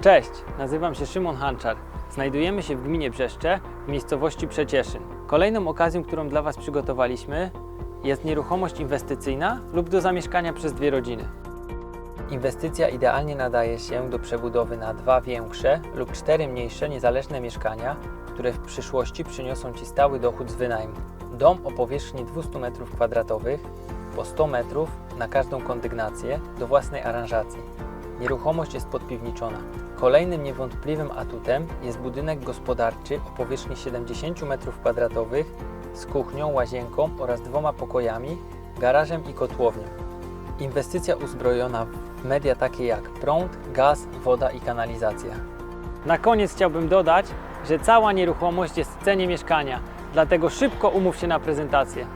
Cześć, nazywam się Szymon Hanczar. Znajdujemy się w gminie Brzeszcze, w miejscowości Przecieszyn. Kolejną okazją, którą dla Was przygotowaliśmy, jest nieruchomość inwestycyjna lub do zamieszkania przez dwie rodziny. Inwestycja idealnie nadaje się do przebudowy na dwa większe lub cztery mniejsze niezależne mieszkania, które w przyszłości przyniosą Ci stały dochód z wynajmu. Dom o powierzchni 200 m2 po 100 metrów na każdą kondygnację do własnej aranżacji. Nieruchomość jest podpiwniczona. Kolejnym niewątpliwym atutem jest budynek gospodarczy o powierzchni 70 m2 z kuchnią, łazienką oraz dwoma pokojami, garażem i kotłownią. Inwestycja uzbrojona w media takie jak prąd, gaz, woda i kanalizacja. Na koniec chciałbym dodać, że cała nieruchomość jest w cenie mieszkania, dlatego szybko umów się na prezentację.